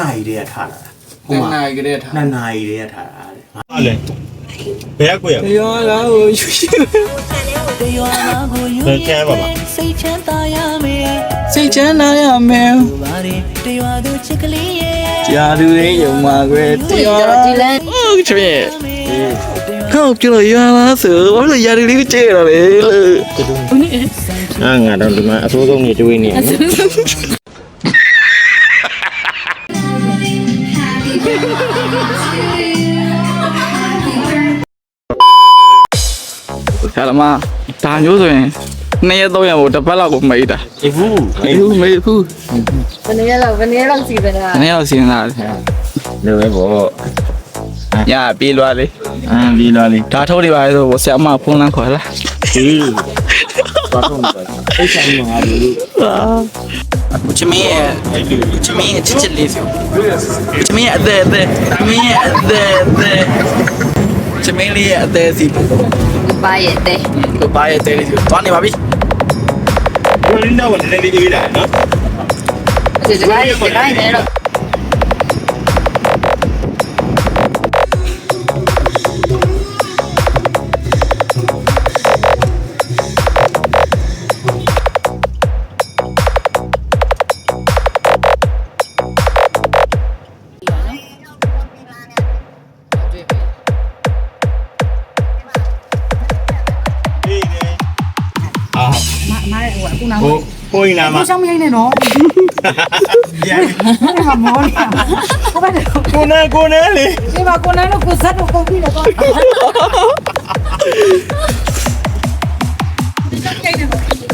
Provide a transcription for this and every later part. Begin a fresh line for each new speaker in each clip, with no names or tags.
နာရီတည်းကထားလာတာ
ဟိုမှာကလေးထား
နှစ်နာရီတည်းကထားတာတဲ့
ဟာလေဘယ်ကွယ်
ရောလာကိုယူရှိ
တရားကိုယူ
ဘယ်ကျဲပါပါ
စိတ်ချမ်းသာရမယ်
စိတ်ချမ်းသာရမယ်
ဘာတွေတရားသူချစ်ကလေးရဲ့
ကြာသူလေးယုံမှာကွယ်တရားဒီလန်ဟုတ်ချင်ကောက်ကြလို့ရလားဆိုဘာလို့ရာဒီလေးကျဲရလဲလို့
အာငါတော့ဒီမှာအစိုးဆုံးနေတွေ့နေတ
ဆရာမဒါမျိုးဆိုရင်နှစ်ရက်သုံးရက်ကိုတစ်ပတ်လောက်ကိုမိတ်တာ
အေးဘူး
အေးဘူးမေးဘူး
ဘယ်နည်းလောက်ဘယ်နည်းလောက်စီစဉ်တာ
နည်းအောင်စဉ်းစားတယ်
လေပဲပေါ့
ညပြေးလွားလေ
အာလီလာလီ
ဒါထုတ်နေပါလေဆိုဆရာမဖုန်းလန်းခေါ်လာ
ဒီဘာတော့မလဲအိတ်ဆိုင်မှာလူလူ
ကိုချမင်းရဲ့ချမင်းရဲ့ချစ်ချစ်လေးဆိုချမင်းရဲ့အသေးအသေးချမင်းရဲ့အသေးအသေးချမင်းလေးရဲ့အသေးစီ
ပါရဲ့တဲ့
ကိုပါရဲ့အသေးလေးစီသွားနေပါပြီ
ဘယ်တော့လည်းလည်းဒီလာနော်
ဒီစကားဒီစကားနဲ့တော့
ကိုရင်လာမှာ
ကိုချောင်းမ
ရိုက်နဲ့နော်
ရန်
ဟာကမောနေဟောပါလေ
ကိုနဲ့ကိုနဲ့လေ
ဒီမှာကိုနဲ့တော့ကိုဇက်တော့ပုံပြီးတော့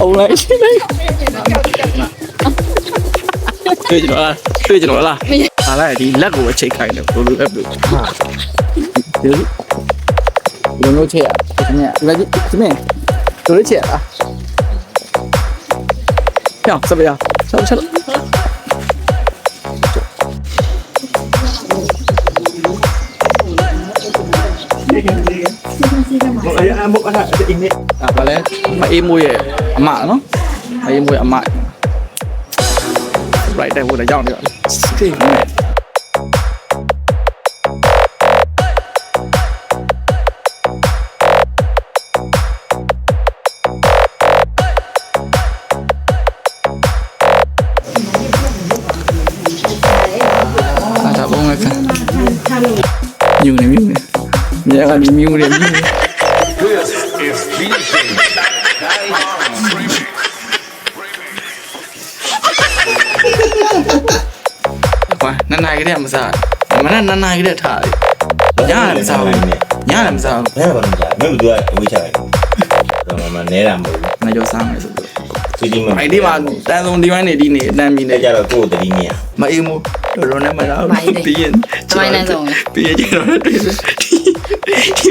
အုံလိုက်ရှိလိုက်တွေ့ကြတော့လားတွေ့ကြတော့လားဟာလိုက်ဒီလက်ကိုအချိတ်ခိုင်းတယ်ဘလိုလိုလဲဘလိုဒီလိုလိုချိတ်ရခင်ဗျာဒီလိုချိတ်ခင်ဗျာတို့ချိတ်ရလား
ဟိုအဲ့အမကအဲ့ဒါအင်းနေ
ဒါကလည်းမအေးမိုးရဲ့အမနော်မအေးမိုးရဲ့အမ right တဲ့ဟိုလည်းရောက်နေတော့စ အာဒါဘုံကမြူနေမြူနေမြေကနေမြူနေမြူနေကွာနန်းနိုင်ကလေးကမစားမနက်နန်းနိုင်ကလေးထားတယ်ညလည်းမစားဘူးညလည်းမစားဘူး
ဘယ်ဘာလို့ကြာမင်းတို့ကဝေးချလိုက်တော့မနဲတာမဟုတ်
မကြောစားမယ်ဆိုတော့
ဘူးဒီဒီမှာ
အဲ့ဒီမှာတန်ဆုံးဒီပိုင်းနေဒီနေတန်မီနေ
ကြတော့ကိုယ်တတိနေရ
မအေးမို့ လိုနဲ့မလားပြီးရင်ကျွန်တော်ပြီးရင်ကျွန်တော်တွေ့ဒီ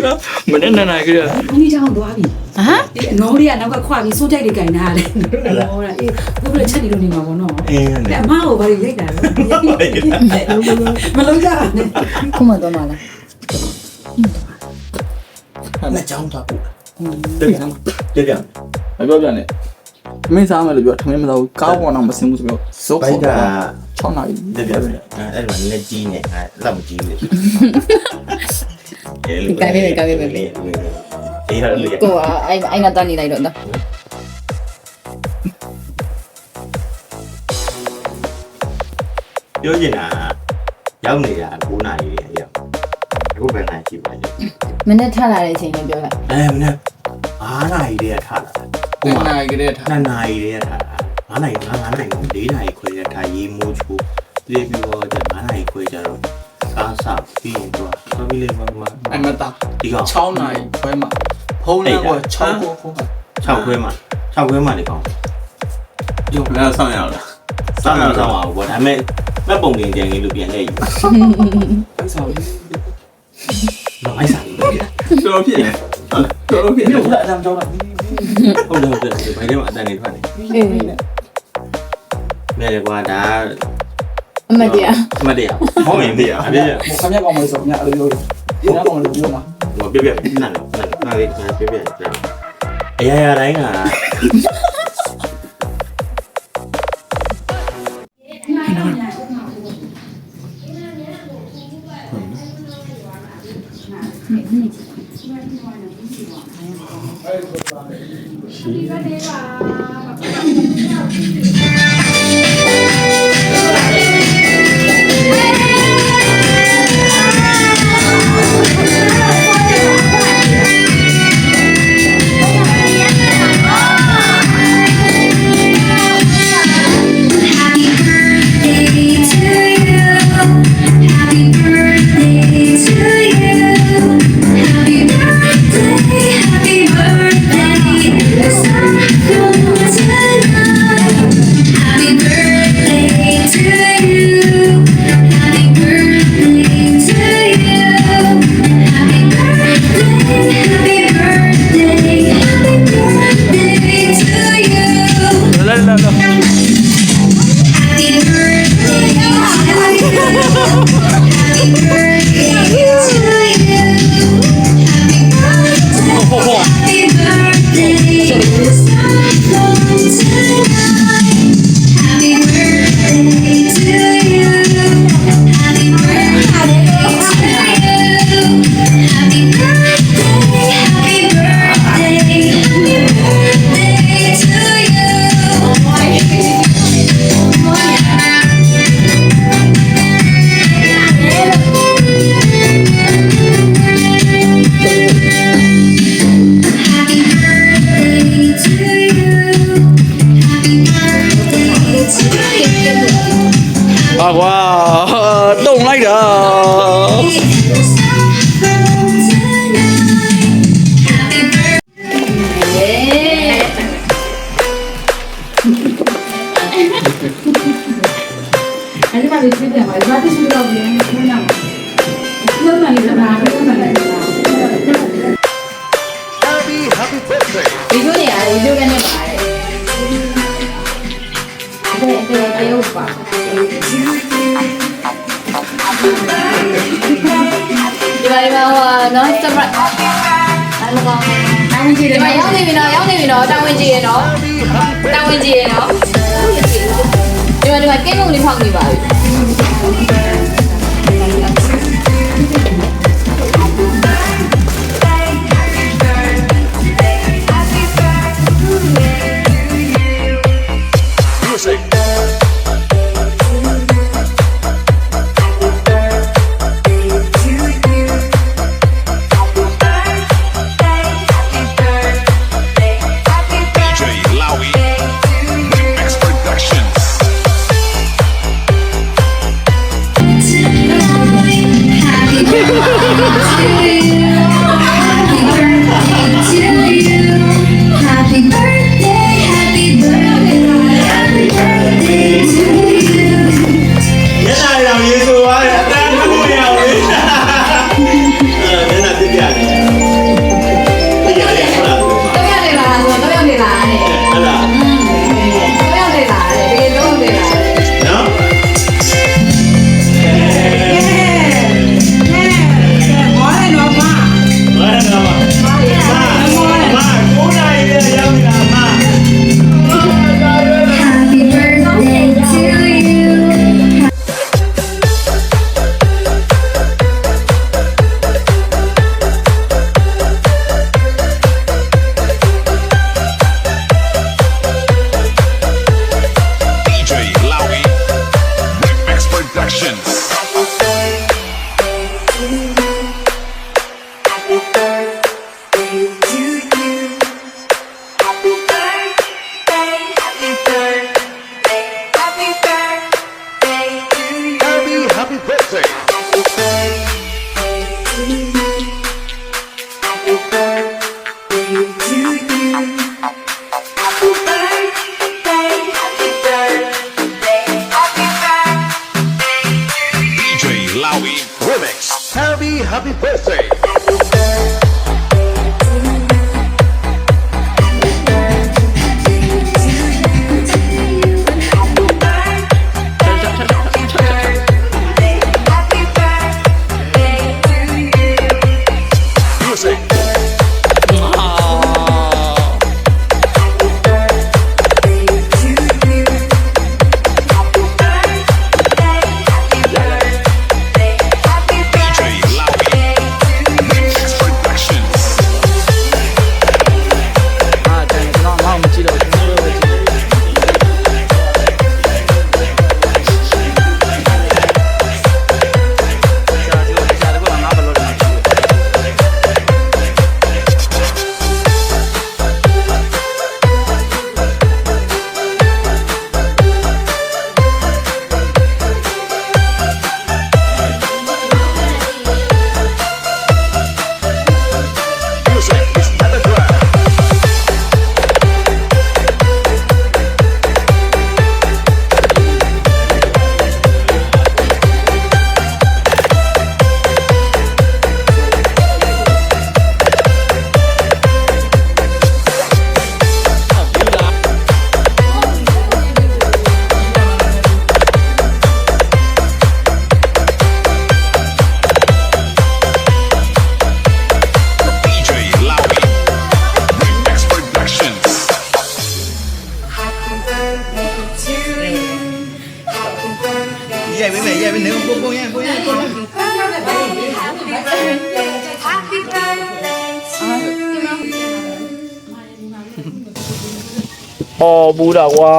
မှာမနေ့နာနာကြရမင်းကြောင်
သွားပြီဟမ်ငေါတွေကနောက်ကခွာပြီးစိုးကြိုက်တွေကင်ထားတယ်ငေါကအေးဘုရားချက်နေလို့နေမှာပေါ့နော်
အေးအမ
ကိုဘာလို့ရိုက်တာလဲမလုံးကြပါနဲ့
ခုမှတော့မလား
မကြောင်သွားဘူး
တက်ပြန်တက်ပြန်
မပြောပြန်နဲ့ မင်းစားမယ်လို့ပြောထမင်းမစားဘူးကားပေါ်တော့မစင်ဘူးဆိုတော့စိုး
ဘို
ခေါ်
က်က
တာ6နာရီ
တက်ပြန်အဲ့ဒါလည်းကြီးနေအဲ့လောက်မကြီးဘူးလေအေးဟာလို့ရ
ကိုကအဲ့အဲ့ငါတန်းနေလိုက်တော့တော့
ပြောချင်တာရောက်နေတာ9နာရီရဲ့ရောက်အခုဘယ်နာရှိပါလဲ
မနေ့ထလာတဲ့အချိန်လေးပြောတာ
အဲမနေ့9နာရီတည်းကထားလာတာ
နန်းနိုင်ကလေးထား
နှစ်နာရီတည်းကထားတာ9နာရီ9နာရီ4နာရီခွဲရထားရေးမိုးချိုးပြေးပြီးတော့9နာရီခွဲကြတော့ကားစားပြီးရင်တော့ဖမီလီမမ
အမတာ
ဒီကောင်
6နာရီခွဲမှာဖုန်းနဲ့က6ကိုဖုန်း
6ခွဲမှာ6ခွဲမှာနေကောင်
ဒီကလည်းဆောင်းရအောင်လား
စောင့်တော့စောင့်ပါဘူးဗောဒါပေမဲ့မက်ပုံတင်ကြံကြီးလို့ပြန်လဲယူ
အဲ့ဆောင်လေး
တော့အိုက်စားလို့ပြန်
တော်ဖြစ်နေ တော်တော်ဖြစ်နေ
ဟုတ်လားအတန်းကြောက်တာဟုတ်တယ်ဟုတ်တယ်ဘယ်ထဲမှာအတန်းနေထွက်နေ
အေး
မြဲတယ်ကွာဒါ
အမတရား
အမတ်တရားဟောရင်ပြရအပြည့်
ခမရကောင်မလို့ဆိုညအဲ့လိုပြောညကောင်လို့ပြောမှာ
ဟောပြပြနားနားနားလေးပြပြအရာရာတိုင်းက
ရို
က် श्री 그러게 그냥 그것만 있으면 그것만 있으면 이준이야 이준이는 말 네, 네, 네, 오빠. Diba, diba, nó hết tâm rồi. Ăn không? Ăn gì đấy? Diba, giống như mình nó, giống như mình nó, tao bên gì nó, tao bên gì nó.
Nhưng mà, nhưng mà
cái mông đi phòng gì vậy? Thank you.
ကိုရင်
ကိုရ
င်ကို
ရင်
အော်ဘူးတာကွာ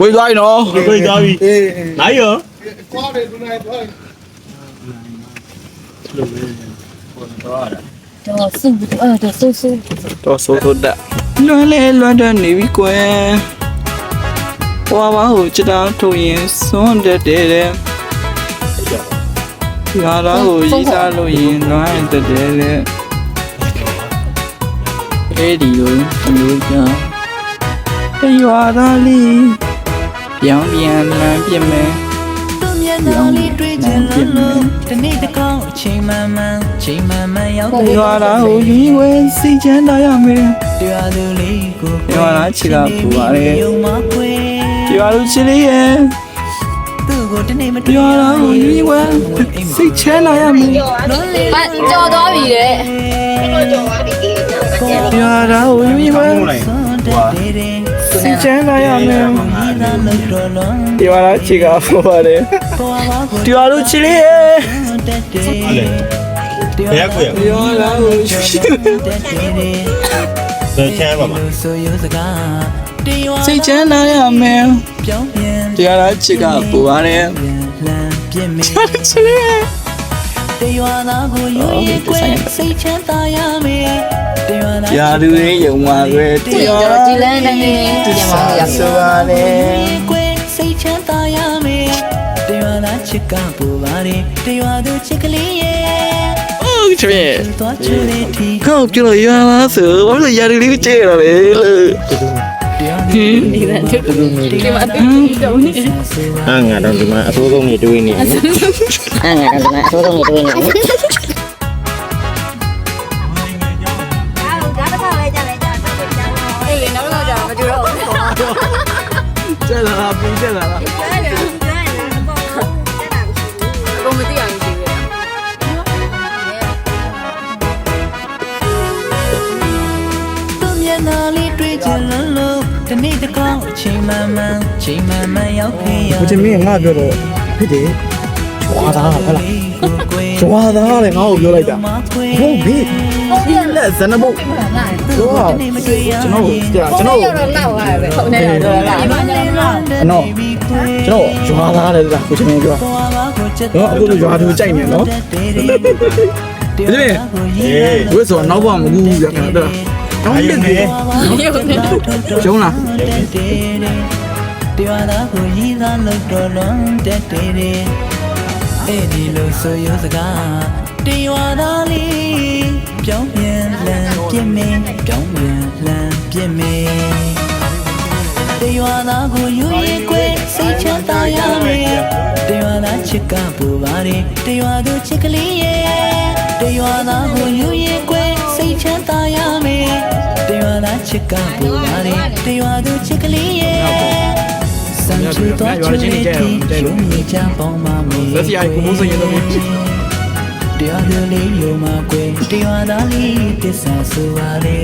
ဝေးသွားပြီနော်
ကိုရင်သွားပြီနိုင်ရော
တော့စုအဲ့တော့စုစု
တော့ဆိုးဆိုးတက်လွမ်းလဲလွမ်းတဲ့နေပြီကွယ်ဘွားဘာကိုချစ်တောင်းထုတ်ရင်စွန့်တက်တယ်တဲ့ ငါတော့ကိုရီးစားလို့ရင်လွမ်းတက်တယ်တဲ့အဲ့ဒီလိုမျိုးကြောင့်တရွာသားလေးပြောင်းပြန်လမ်းပြမယ်
သူမျက်နှာလေးတွေ့ချင်လို့လို့တနေ့တကောင်းအချိန်မှန်မှန်ချိန်မှန်မှန်ရောက်
ရွာသားကိုရွေးဝဲစိတ်ချမ်းသာရမယ်
တရားသူလေးကို
ရွာသားချစ်တာပူပါလေ
ယုံမခွေ
ရွာလူချစ်လေးရဲ့
သူ့ ကိုတနေ့မတွေ့
ရွာသားကိုရွေးဝဲစိတ်ချမ်းသာရမယ်
လုံးလေး
အကြော်သွားပြီတဲ့
ရွာသားကိုရွေးဝဲ
ဟုတ်လိုက်
စွန်တဲ့တဲ့
စိတ်ချမ်းသာရမယ်
ဒီသာလို့တော်လုံး
ရွာသားချစ်ကပေါ်ပါတယ်
ပေါ်ပါကို
ရွာလူချစ်လေးရဲ့
တက်တဲ့
ဟုတ်လေဘယ်ကိုရ
ရွာသားကိုရွေး
တက်တဲ့
ဘယ်ချမ်းပါမှာ
လို့ဆိုရ စကားတရား
စိတ်ချမ်းသာရမယ်
ပြောင်းပြန်
ရွာသားချစ်ကပေါ်ပါတယ်
လမ်းပြည့်မေ
ရွာလူချစ်လေးရဲ့
တရားနာကိုယူရင်ကွယ်စိတ်ချမ်းသာရမယ်တရားနာ
ရွာလူရဲ့ယုံမှာပဲ
ဒီတော့ဒီလန်းတိုင်းလေးဒီကြမှာရ
ဆိုပါလေ
ကွယ်စိတ်ချမ်းသာရမယ်တရားနာချစ်ကပူပါတယ်တရားသူချစ်ကလေးရဲ့
ဟုတ်ချင်
သွားချစ်လေးတီ
ကောက်ပြလို့ရွာလားဆိုဘာလို့ရွာလူလေးကိုကြည့်ရလဲလို့
တရား
ဟင်း
ဒီလန်းဒီမှာဒီတော့နေ
ဆိုပါ
အာငါတော့ဒီမှာအဆိုးဆုံးနေတွေးနေတယ်
အဲ့ငါကဒီမှာအဆိုးဆုံးနေတွေ့နေတယ်
အေးလေနောက်တော့ကြာမကြတော့ဘူး
ကျက်လာလားပူကျက်လာလား
အကုန်မသိအောင်ရှိသေးတယ်
သူမျက်နှာလေးတွေ့ချင်လို့လို့ တနေ့တကောင်းအချိန်မှန်မှန်ချိန်မှန်မှန်ရောက်ခဲ့ရ
ကိုချင်မင်းငါပြောတော့ဖြစ်တယ်ကြွားသားဟုတ်လားကြွားသားလေငါ့ကိုပြောလိုက်တာဟုတ်ပြီလက်ဇနဘုတ်တော့ကျွန်တော်ကျွန်တော်ကျွန်တော်
တော့နောက်ပါပဲဟုတ်နေတော့လား
ကျွန်တော်ကျွန်တော်ကြွားသားလေလားကိုချင်မင်းပြောတော့အခုလိုကြွားသူကြိုက်နေနော်ဒီလေ
အေး
ဝစ်ဆိုနောက်ဘမကူရခင်တော့ တောင်းတက်တယ်ကျုံးလား
တရားသာကိုရည်သားလို့တော်လွန်တက်တယ်အဲ့ဒီလိုဆိုရစကားတရားသာလေးပြောင်းပြန်လမ်းပြည့်မင်းပြောင်းပြန်လမ်းပြည့်မင်းတရားသာကိုယူရင်ကွယ်စိတ်ချမ်းသာရမယ်တရားသာချစ်ကပူပါတယ်တရားသူချစ်ကလေးရဲ့တရားသာကိုယူ ကပူပါတယ်တရားသူချစ်ကလေးရဲ့စံချူတော့ချူလေးတီရုံးမိချပေါင်းပါမေး
လက်စီအိုင်ကိုမိုးစရင်တော့
တရားသူလေးယုံမှာကွယ်တရားသားလေးတစ္ဆာဆိုပါလေ